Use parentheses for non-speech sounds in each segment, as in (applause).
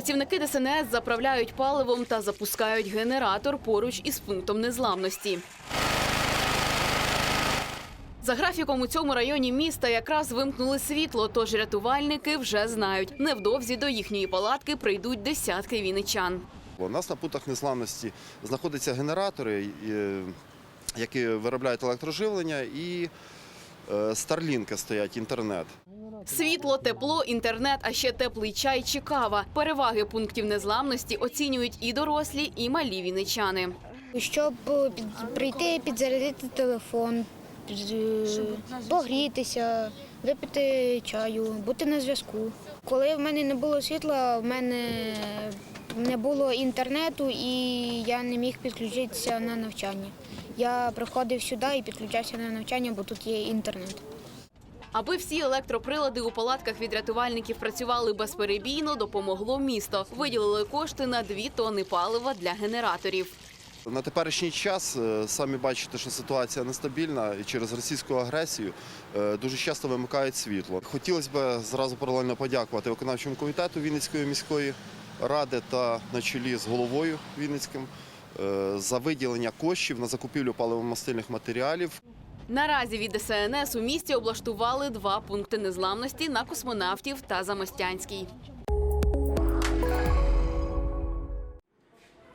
Працівники ДСНС заправляють паливом та запускають генератор поруч із пунктом незламності. За графіком у цьому районі міста якраз вимкнули світло, тож рятувальники вже знають, невдовзі до їхньої палатки прийдуть десятки віничан. У нас на пунктах незламності знаходяться генератори, е, які виробляють електроживлення, і старлінки стоять інтернет. Світло, тепло, інтернет, а ще теплий чай чи кава. Переваги пунктів незламності оцінюють і дорослі, і малі віничани. Щоб е, прийти, підзарядити телефон, погрітися, випити чаю, бути на зв'язку. Коли в мене не було світла, в мене не було інтернету і я не міг підключитися на навчання. Я приходив сюди і підключався на навчання, бо тут є інтернет. Аби всі електроприлади у палатках від рятувальників працювали безперебійно, допомогло місто. Виділили кошти на 2 тонни палива для генераторів. На теперішній час е, самі бачите, що ситуація нестабільна і через російську агресію е, дуже часто вимикають світло. Хотілося б зразу паралельно подякувати виконавчому комітету Вінницької міської ради та на чолі з головою Вінницьким за виділення коштів на закупівлю паливомастильних матеріалів. Наразі від ДСНС у місті облаштували два пункти незламності на космонавтів та Замостянській.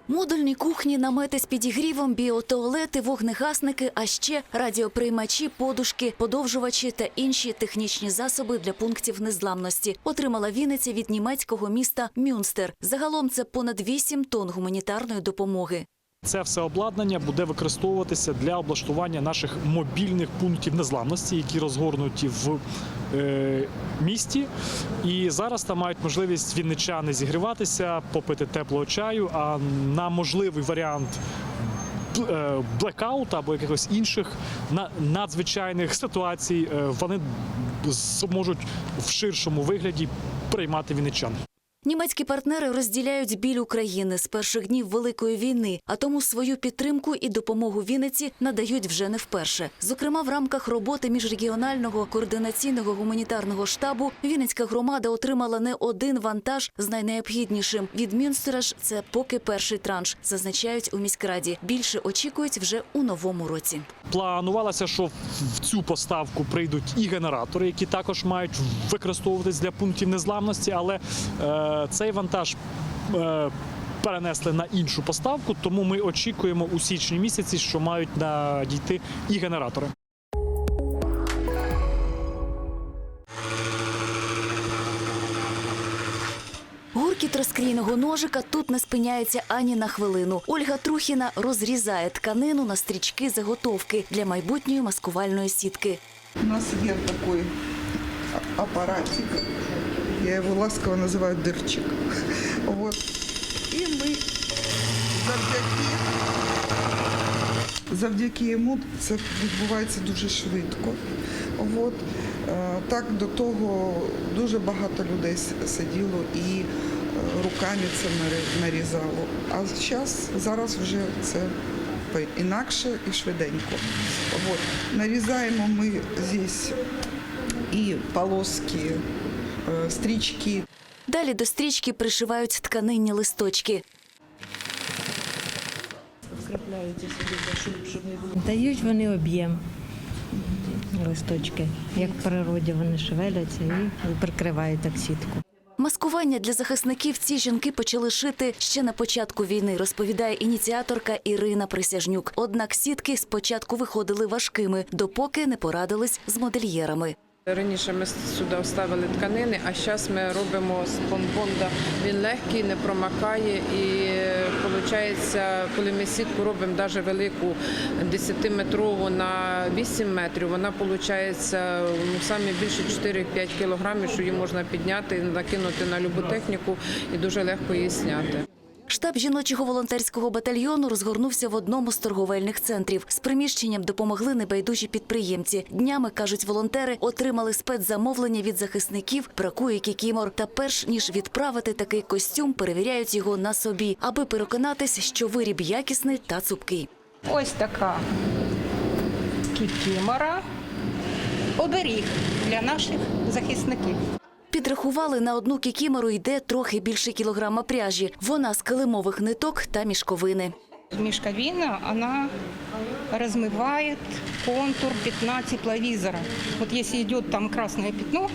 Модульні кухні, намети з підігрівом, біотуалети, вогнегасники, а ще радіоприймачі, подушки, подовжувачі та інші технічні засоби для пунктів незламності отримала Вінниця від німецького міста Мюнстер. Загалом це понад 8 тонн гуманітарної допомоги. Це все обладнання буде використовуватися для облаштування наших мобільних пунктів незламності, які розгорнуті в е, місті. І зараз там мають можливість вінничани зігріватися, попити теплого чаю. А на можливий варіант е, або якихось інших надзвичайних ситуацій е, вони зможуть в ширшому вигляді приймати вінничан. Німецькі партнери розділяють біль України з перших днів Великої війни, а тому свою підтримку і допомогу Вінниці надають вже не вперше. Зокрема, в рамках роботи міжрегіонального координаційного гуманітарного штабу Вінницька громада отримала не один вантаж з найнеобхіднішим. Від Мюнстера ж це поки перший транш, зазначають у міськраді. Більше очікують вже у новому році. Планувалося, що в цю поставку прийдуть і генератори, які також мають використовуватись для пунктів незламності, але е, цей вантаж. Е, Перенесли на іншу поставку, тому ми очікуємо у січні місяці, що мають надійти і генератори. Гуркіт розкрійного ножика тут не спиняється ані на хвилину. Ольга Трухіна розрізає тканину на стрічки заготовки для майбутньої маскувальної сітки. У нас є такий апаратик, я його ласково називаю дирчик. Вот. І ми завдяки, завдяки йому це відбувається дуже швидко. От. Е, Так до того дуже багато людей сиділо і е, руками це нарізало. А зараз, зараз вже це інакше і швиденько. От. Нарізаємо ми здесь і полоски, стрічки. Далі до стрічки пришивають тканинні листочки. Дають вони об'єм листочки. Як в природі вони шевеляться і прикривають так сітку. Маскування для захисників ці жінки почали шити ще на початку війни, розповідає ініціаторка Ірина Присяжнюк. Однак сітки спочатку виходили важкими, допоки не порадились з модельєрами. Раніше ми сюди вставили тканини, а зараз ми робимо з помпонда. Він легкий, не промакає. І виходить, коли ми сітку робимо навіть велику 10-метрову на 8 метрів, вона виходить ну, самі більше 4-5 кілограмів, що її можна підняти, накинути на любу техніку і дуже легко її зняти. Штаб жіночого волонтерського батальйону розгорнувся в одному з торговельних центрів. З приміщенням допомогли небайдужі підприємці. Днями кажуть волонтери, отримали спецзамовлення від захисників, бракує кікімор. Та перш ніж відправити такий костюм, перевіряють його на собі, аби переконатись, що виріб якісний та цупкий. Ось така кікімора. Оберіг для наших захисників. Підрахували, на одну кікімору йде трохи більше кілограма пряжі. Вона з килимових ниток та мішковини. Мешковина, она размывает контур пятна тепловизора. Вот если идет там красное пятно,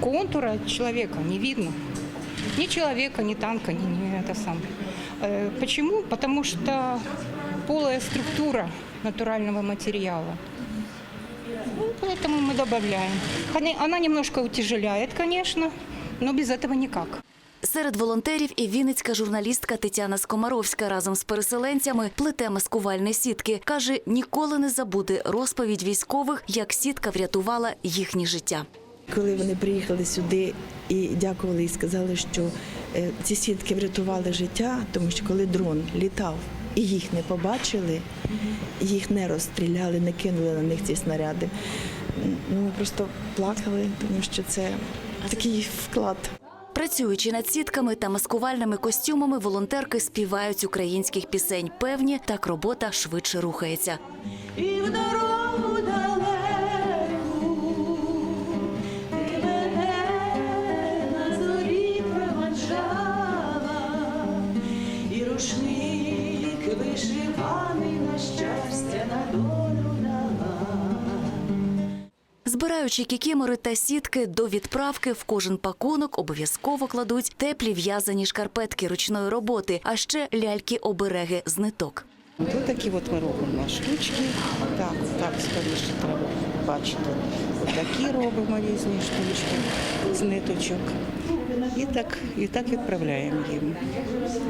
контура человека не видно. Ни человека, ни танка, ни, ни это сам. Э, Почему? Потому что полая структура натурального материала. Ну, поэтому мы добавляем. Она- Она немножко утяжеляет, конечно, но без этого никак. Серед волонтерів і вінницька журналістка Тетяна Скомаровська разом з переселенцями плете маскувальні сітки. Каже, ніколи не забуде розповідь військових, як сітка врятувала їхнє життя. Коли вони приїхали сюди і дякували, і сказали, що е, ці сітки врятували життя, тому що коли дрон літав і їх не побачили, їх не розстріляли, не кинули на них ці снаряди. Ну, ми просто плакали, тому що це такий вклад. Працюючи над сітками та маскувальними костюмами, волонтерки співають українських пісень. Певні, так робота швидше рухається. І в дорогу Збираючи кікімори та сітки до відправки, в кожен пакунок обов'язково кладуть теплі в'язані шкарпетки ручної роботи, а ще ляльки-обереги з ниток. Ось такі от ми робимо штучки. Так, так, скоріше треба бачити. Отакі робимо різні штучки з ниточок. І так, і так відправляємо їм,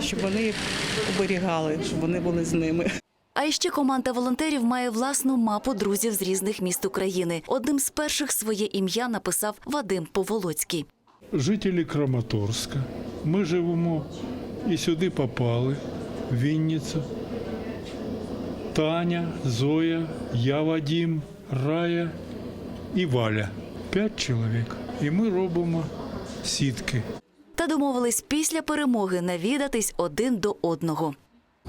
щоб вони їх оберігали, щоб вони були з ними. А іще команда волонтерів має власну мапу друзів з різних міст України. Одним з перших своє ім'я написав Вадим Поволоцький. жителі Краматорська. Ми живемо і сюди попали, в Вінницю. Таня, Зоя, я Вадим, Рая і Валя. П'ять чоловік. І ми робимо сітки. Та домовились після перемоги навідатись один до одного.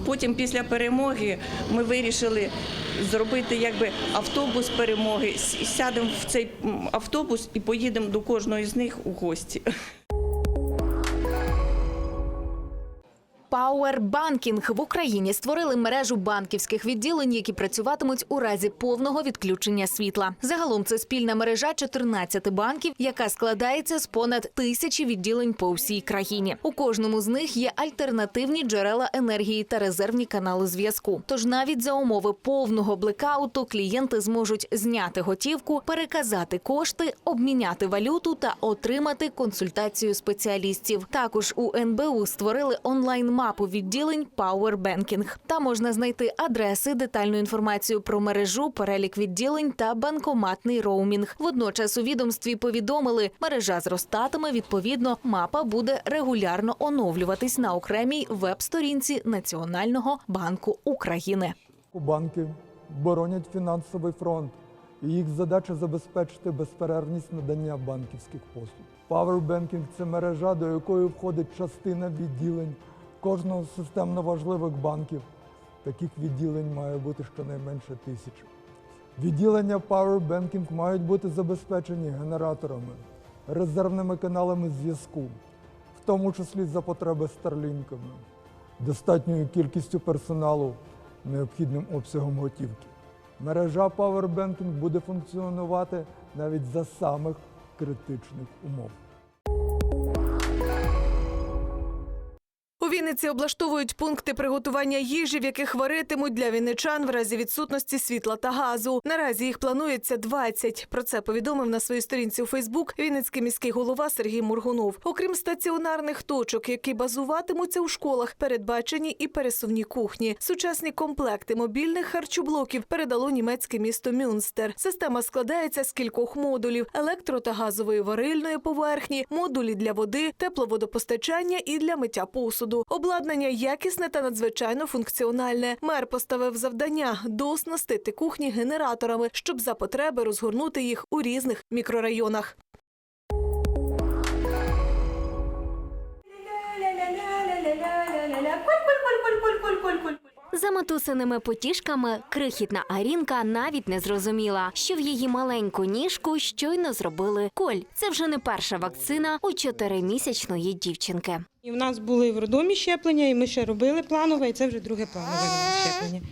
Потім, після перемоги, ми вирішили зробити якби автобус перемоги. Сядемо в цей автобус і поїдемо до кожної з них у гості. Пауербанкінг в Україні створили мережу банківських відділень, які працюватимуть у разі повного відключення світла. Загалом це спільна мережа 14 банків, яка складається з понад тисячі відділень по всій країні. У кожному з них є альтернативні джерела енергії та резервні канали зв'язку. Тож навіть за умови повного блекауту клієнти зможуть зняти готівку, переказати кошти, обміняти валюту та отримати консультацію спеціалістів. Також у НБУ створили онлайн-мапу відділень Power Banking. Там можна знайти адреси, детальну інформацію про мережу, перелік відділень та банкоматний роумінг. Водночас у відомстві повідомили, мережа зростатиме. Відповідно, мапа буде регулярно оновлюватись на окремій веб-сторінці Національного банку України. Банки боронять фінансовий фронт, і їх задача забезпечити безперервність надання банківських послуг. Powerbanking – це мережа, до якої входить частина відділень кожного з системно важливих банків. Таких відділень має бути щонайменше тисяча. Відділення Powerbanking мають бути забезпечені генераторами, резервними каналами зв'язку, в тому числі за потреби старлінками, достатньою кількістю персоналу, необхідним обсягом готівки. Мережа Powerbanking буде функціонувати навіть за самих критичних умов. Вінниці облаштовують пункти приготування їжі, в яких варитимуть для вінничан в разі відсутності світла та газу. Наразі їх планується 20. Про це повідомив на своїй сторінці у Фейсбук Вінницький міський голова Сергій Мургунов. Окрім стаціонарних точок, які базуватимуться у школах, передбачені і пересувні кухні. Сучасні комплекти мобільних харчоблоків передало німецьке місто Мюнстер. Система складається з кількох модулів: електро та газової варильної поверхні, модулі для води, тепловодопостачання і для миття посуду. Обладнання якісне та надзвичайно функціональне. Мер поставив завдання дооснастити кухні генераторами, щоб за потреби розгорнути їх у різних мікрорайонах. За матусиними потішками крихітна Арінка навіть не зрозуміла, що в її маленьку ніжку щойно зробили коль. Це вже не перша вакцина у чотиримісячної дівчинки. І в нас були в роддомі щеплення, і ми ще робили планове, і це вже друге планове щеплення.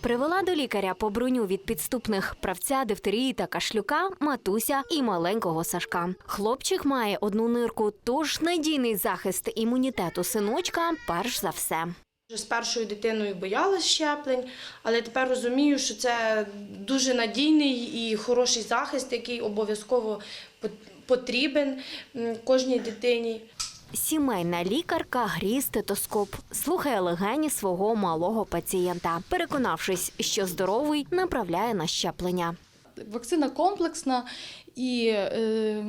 Привела до лікаря по броню від підступних правця, дифтерії та кашлюка, матуся і маленького Сашка. Хлопчик має одну нирку, тож надійний захист імунітету синочка перш за все. З першою дитиною боялась щеплень, але тепер розумію, що це дуже надійний і хороший захист, який обов'язково пот- потрібен кожній дитині. Сімейна лікарка гріє стетоскоп, слухає легені свого малого пацієнта. Переконавшись, що здоровий, направляє на щеплення. Вакцина комплексна і е,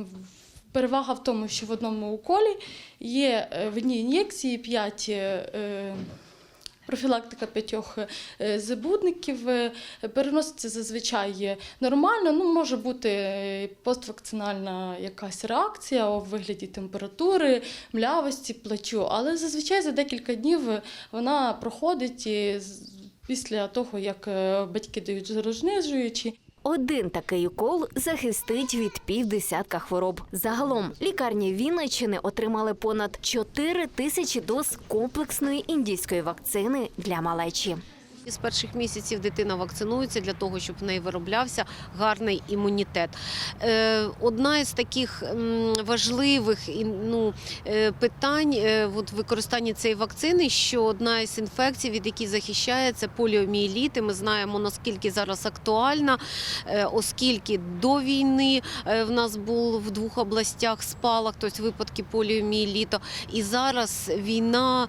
перевага в тому, що в одному уколі є е, в одній ін'єкції 5 е, профілактика п'ятьох е, забудників. Е, Переноситься зазвичай нормально. Ну, може бути е, поствакцинальна якась реакція у вигляді температури, млявості, плачу, але зазвичай за декілька днів вона проходить після того, як батьки дають жарознижуючі. Один такий укол захистить від півдесятка хвороб. Загалом лікарні Вінниччини отримали понад 4 тисячі доз комплексної індійської вакцини для малечі. З перших місяців дитина вакцинується для того, щоб в неї вироблявся гарний імунітет. Е, Одна із таких важливих ну, е, питань е, от використання цієї вакцини, що одна із інфекцій, від яких захищає, це поліомієліт. І Ми знаємо, наскільки зараз актуальна, оскільки до війни в нас був в двох областях спалах, тобто випадки поліомієліту. І зараз війна,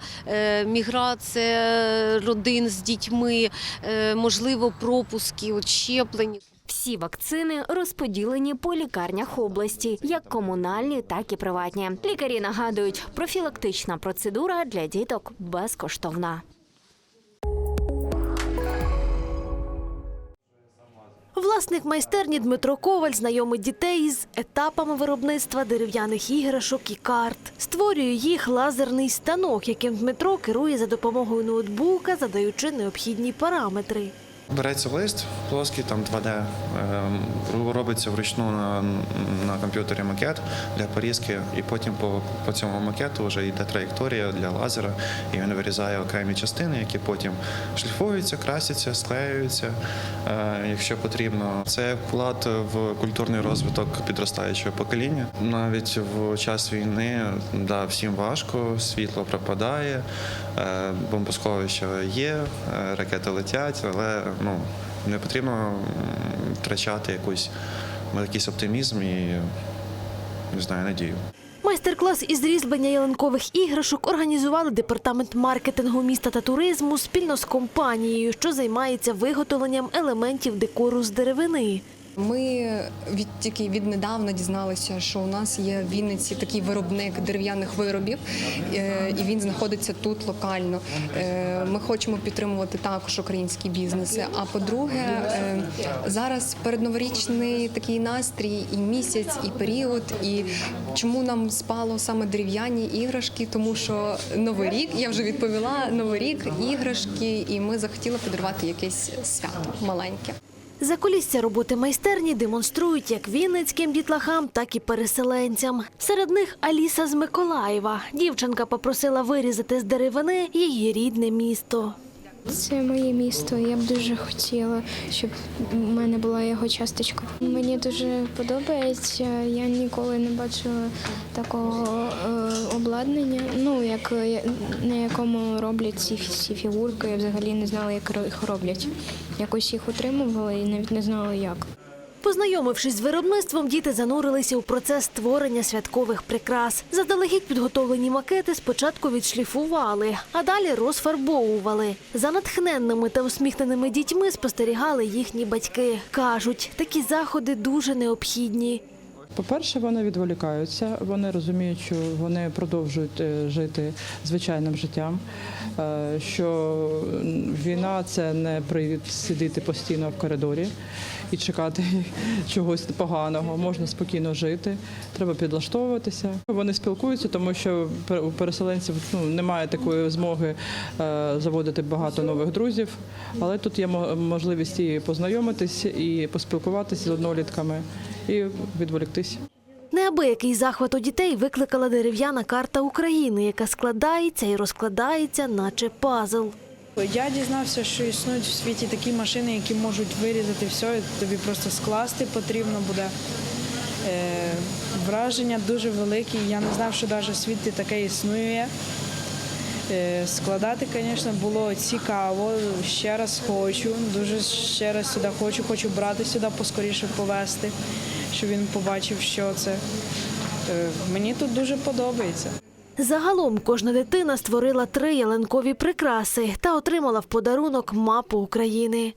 міграція родин з дітьми, е, можливо, пропуски, от щеплень. Всі вакцини розподілені по лікарнях області, як комунальні, так і приватні. Лікарі нагадують, профілактична процедура для діток безкоштовна. Власник майстерні Дмитро Коваль знайомить дітей з етапами виробництва дерев'яних іграшок і карт. Створює їх лазерний станок, яким Дмитро керує за допомогою ноутбука, задаючи необхідні параметри. Береться лист плоский, там 2D, ем, робиться вручну на, на комп'ютері макет для порізки, і потім по, по цьому макету вже йде траєкторія для лазера, і він вирізає окремі частини, які потім шліфуються, красяться, склеюються, е, якщо потрібно. Це вклад в культурний розвиток підростаючого покоління. Навіть в час війни да, всім важко, світло пропадає, бомбосховища є, е, ракети летять, але ну, не потрібно втрачати якусь, якийсь оптимізм і не знаю, надію. Майстер-клас із різьблення ялинкових іграшок організували департамент маркетингу міста та туризму спільно з компанією, що займається виготовленням елементів декору з деревини. Ми від тільки віднедавна дізналися, що у нас є в Вінниці такий виробник дерев'яних виробів, е, і він знаходиться тут локально. Е, Ми хочемо підтримувати також українські бізнеси. А по-друге, е, зараз передноворічний такий настрій, і місяць, і період. І чому нам спало саме дерев'яні іграшки? Тому що новий рік, я вже відповіла, новий рік, іграшки, і ми захотіли подарувати якесь свято маленьке. Закулісся роботи майстерні демонструють як вінницьким дітлахам, так і переселенцям. Серед них Аліса з Миколаєва. Дівчинка попросила вирізати з деревини її рідне місто. Це моє місто. Я б дуже хотіла, щоб в мене була його часточка. Мені дуже подобається. Я ніколи не бачила такого е, обладнання. Ну як е, на якому роблять ці всі фігурки. Я взагалі не знала, як їх роблять. Якось їх утримувала і навіть не знала як. Познайомившись з виробництвом, діти занурилися у процес створення святкових прикрас. Заздалегідь підготовлені макети спочатку відшліфували, а далі розфарбовували. За натхненними та усміхненими дітьми спостерігали їхні батьки. Кажуть, такі заходи дуже необхідні. По-перше, вони відволікаються, вони розуміють, що вони продовжують е, жити звичайним життям, е, що війна це не привід сидіти постійно в коридорі і чекати (laughs) чогось поганого. Можна спокійно жити, треба підлаштовуватися. Вони спілкуються, тому що у переселенців ну, немає такої змоги е, заводити багато нових друзів, але тут є мо- можливість і познайомитись, і поспілкуватися з однолітками, і відволіктись. Неабиякий захват у дітей викликала дерев'яна карта України, яка складається і розкладається, наче пазл. Я дізнався, що існують в світі такі машини, які можуть вирізати все, і тобі просто скласти потрібно буде. Е, враження дуже великі. Я не знав, що навіть в світі таке існує. Е, складати, звісно, було цікаво. Ще раз хочу, дуже ще раз сюди хочу, хочу брати сюди, поскоріше повезти, щоб він побачив, що це. Е, мені тут дуже подобається. Загалом кожна дитина створила три ялинкові прикраси та отримала в подарунок мапу України.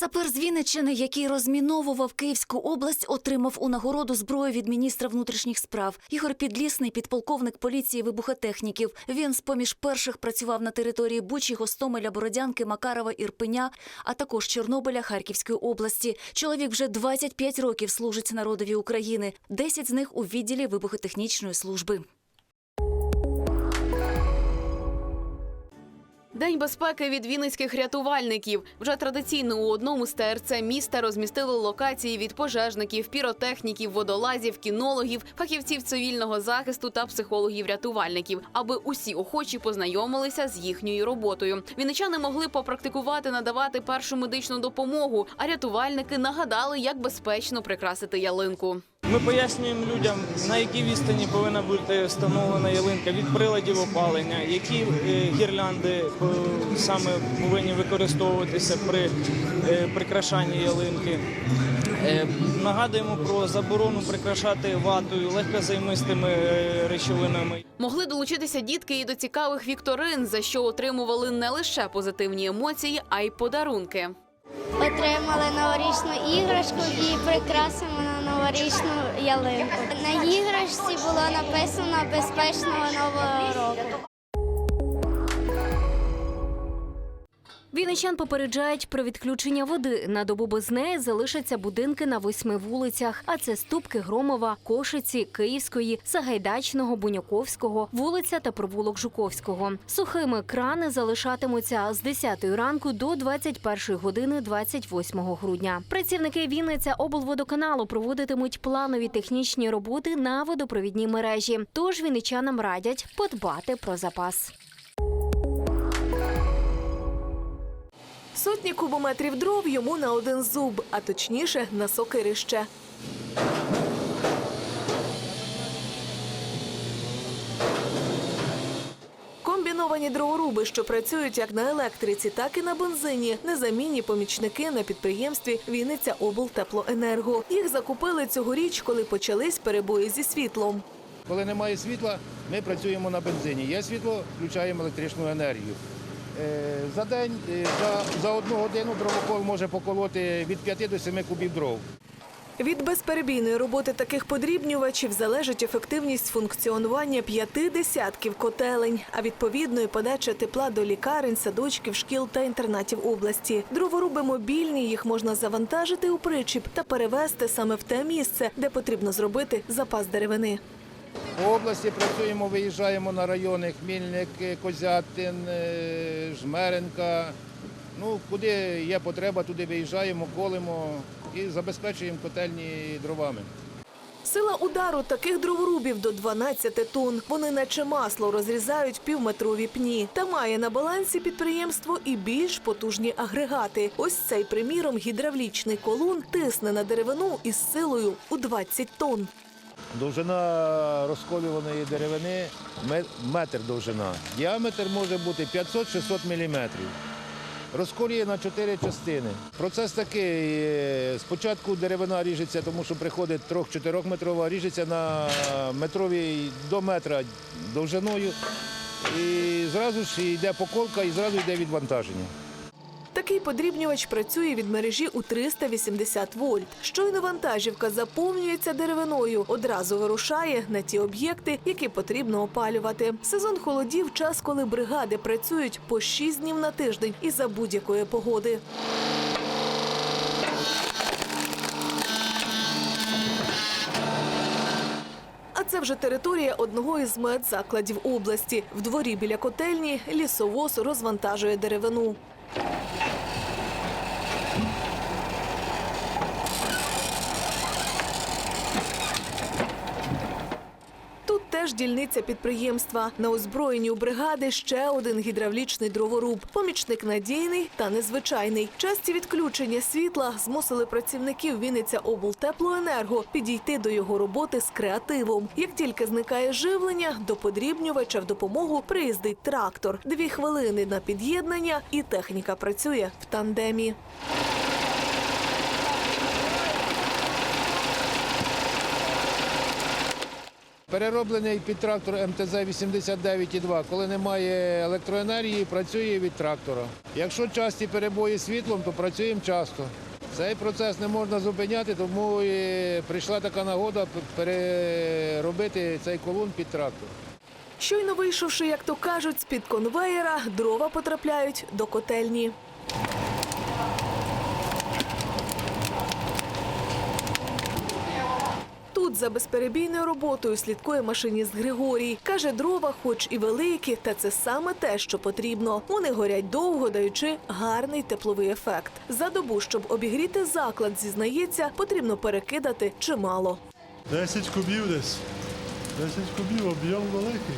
Сапер з Вінниччини, який розміновував Київську область, отримав у нагороду зброю від міністра внутрішніх справ. Ігор Підлісний, підполковник поліції вибухотехніків. Він з поміж перших працював на території Бучі, Гостомеля, Бородянки, Макарова, Ірпеня, а також Чорнобиля Харківської області. Чоловік вже 25 років служить народові України. 10 з них у відділі вибухотехнічної служби. День безпеки від вінницьких рятувальників. Вже традиційно у одному з ТРЦ міста розмістили локації від пожежників, піротехніків, водолазів, кінологів, фахівців цивільного захисту та психологів-рятувальників, аби усі охочі познайомилися з їхньою роботою. Вінничани могли попрактикувати надавати першу медичну допомогу, а рятувальники нагадали, як безпечно прикрасити ялинку. Ми пояснюємо людям, на якій відстані повинна бути встановлена ялинка від приладів опалення, які е, гірлянди е, саме повинні використовуватися при е, прикрашанні ялинки. Нагадуємо про заборону прикрашати ватою, легкозаймистими речовинами. Могли долучитися дітки і до цікавих вікторин, за що отримували не лише позитивні емоції, а й подарунки. Отримали новорічну іграшку і прикрасимо новорічну ялинку. На іграшці було написано безпечного нового року. Вінничан попереджають про відключення води. На добу без неї залишаться будинки на восьми вулицях. А це Ступки Громова, Кошиці, Київської, Сагайдачного, Буньоковського, вулиця та провулок Жуковського. Сухими крани залишатимуться з 10 ранку до 21 години 28 грудня. Працівники Вінниця облводоканалу проводитимуть планові технічні роботи на водопровідній мережі. Тож вінничанам радять подбати про запас. Сотні кубометрів дров йому на один зуб, а точніше на сокирище. Комбіновані дроворуби, що працюють як на електриці, так і на бензині, незамінні помічники на підприємстві Вінниця облтеплоенерго. Їх закупили цьогоріч, коли почались перебої зі світлом. Коли немає світла, ми працюємо на бензині. Є світло, включаємо електричну енергію. Е, За день, е, за, одну годину дровокол може поколоти від 5 до 7 кубів дров. Від безперебійної роботи таких подрібнювачів залежить ефективність функціонування п'яти десятків котелень, а відповідно і подача тепла до лікарень, садочків, шкіл та інтернатів області. Дроворуби мобільні, їх можна завантажити у причіп та перевезти саме в те місце, де потрібно зробити запас деревини. По області працюємо, виїжджаємо на райони Хмільник, Козятин, е, Жмеренка. Ну, куди є потреба, туди виїжджаємо, колимо і забезпечуємо котельні дровами. Сила удару таких дроворубів до 12 тонн. Вони наче масло розрізають півметрові пні. Та має на балансі підприємство і більш потужні агрегати. Ось цей, приміром, гідравлічний колун тисне на деревину із силою у 20 тонн. Довжина розколюваної деревини метр довжина. Діаметр може бути 500-600 мм. Розколює на чотири частини. Процес такий. е, Спочатку деревина ріжеться, тому що приходить 3-4 метрова, ріжеться на метровій до метра довжиною. І зразу ж йде поколка і зразу йде відвантаження. Такий подрібнювач працює від мережі у 380 вольт. Щойно вантажівка заповнюється деревиною, одразу вирушає на ті об'єкти, які потрібно опалювати. Сезон холодів час, коли бригади працюють по 6 днів на тиждень і за будь-якої погоди. Це вже територія одного із медзакладів області. В дворі біля котельні лісовоз розвантажує деревину. Тут теж дільниця підприємства. На озброєнні у бригади ще один гідравлічний дроворуб. Помічник надійний та незвичайний. Часті відключення світла змусили працівників Вінниця облтеплоенерго підійти до його роботи з креативом. Як тільки зникає живлення, до подрібнювача в допомогу приїздить трактор. Дві хвилини на під'єднання, і техніка працює в тандемі. Перероблений під трактор МТЗ 89,2. Коли немає електроенергії, працює від трактора. Якщо часті перебої світлом, то працюємо часто. Цей процес не можна зупиняти, тому і прийшла така нагода переробити цей колун під трактор. Щойно вийшовши, як то кажуть, з-під конвеєра, дрова потрапляють до котельні. Тут за безперебійною роботою слідкує машиніст Григорій. Каже, дрова, хоч і великі, та це саме те, що потрібно. Вони горять довго, даючи гарний тепловий ефект. За добу, щоб обігріти заклад, зізнається, потрібно перекидати чимало. 10 кубів десь. 10 кубів, об'єм великий.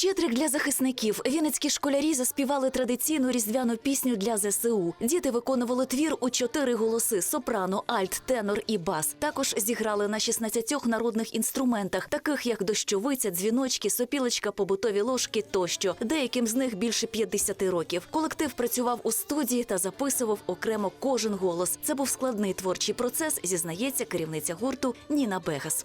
Щедрик для захисників. Вінницькі школярі заспівали традиційну різдвяну пісню для ЗСУ. Діти виконували твір у чотири голоси: сопрано, альт, тенор і бас. Також зіграли на 16 народних інструментах, таких як дощовиця, дзвіночки, сопілочка, побутові ложки тощо. Деяким з них більше 50 років. Колектив працював у студії та записував окремо кожен голос. Це був складний творчий процес, зізнається керівниця гурту Ніна Бегас.